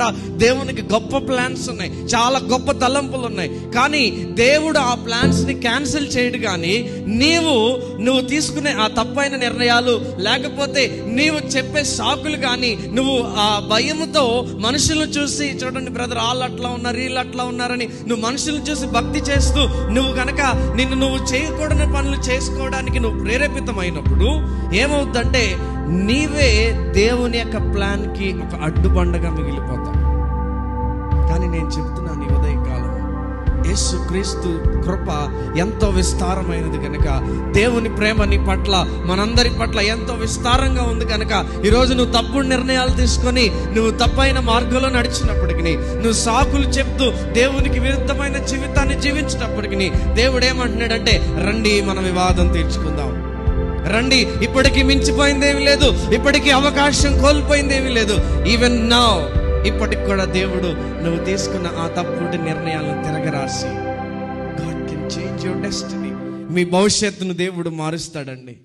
కూడా దేవునికి గొప్ప ప్లాన్స్ ఉన్నాయి. చాలా గొప్ప తలంపులు ఉన్నాయి. కానీ దేవుడు ఆ ప్లాన్స్ని క్యాన్సిల్ చేయడు కానీ నీవు నువ్వు తీసుకునే ఆ తప్పైన నిర్ణయాలు లేకపోతే నీవు చెప్పే సాకులు కానీ నువ్వు ఆ భయముతో మనుషులను చూసి చూడండి బ్రదర్ వాళ్ళు అట్లా ఉన్నారు వీళ్ళు అట్లా ఉన్నారని నువ్వు మనుషులను చూసి భక్తి చేస్తూ నువ్వు కనుక నిన్ను నువ్వు చేయకూడని పనులు చేసుకోవడానికి నువ్వు ప్రేరేపితమైనప్పుడు ఏమవుద్దంటే నీవే దేవుని యొక్క ప్లాన్కి ఒక అడ్డుబండగా మిగిలిపోతావు. కానీ నేను చెప్తున్నాను ఈ ఉదయకాలం యేసు క్రీస్తు కృప ఎంతో విస్తారమైనది కనుక దేవుని ప్రేమ నీ పట్ల మనందరి పట్ల ఎంతో విస్తారంగా ఉంది కనుక ఈరోజు నువ్వు తప్పుడు నిర్ణయాలు తీసుకొని నువ్వు తప్పైన మార్గంలో నడిచినప్పటికీ నువ్వు సాకులు చెప్తూ దేవునికి విరుద్ధమైన జీవితాన్ని జీవించినప్పటికీ దేవుడు ఏమంటున్నాడంటే రండి మన వివాదం తీర్చుకుందాం. రండి ఇప్పటికి మించిపోయిందేమీ లేదు. ఇప్పటికీ అవకాశం కోల్పోయిందేమీ లేదు. ఈవెన్ నా ఇప్పటికి కూడా దేవుడు నువ్వు తీసుకున్న ఆ తప్పుడు నిర్ణయాలను తిరగరాసి God can change your destiny మీ భవిష్యత్తును దేవుడు మారుస్తాడండి.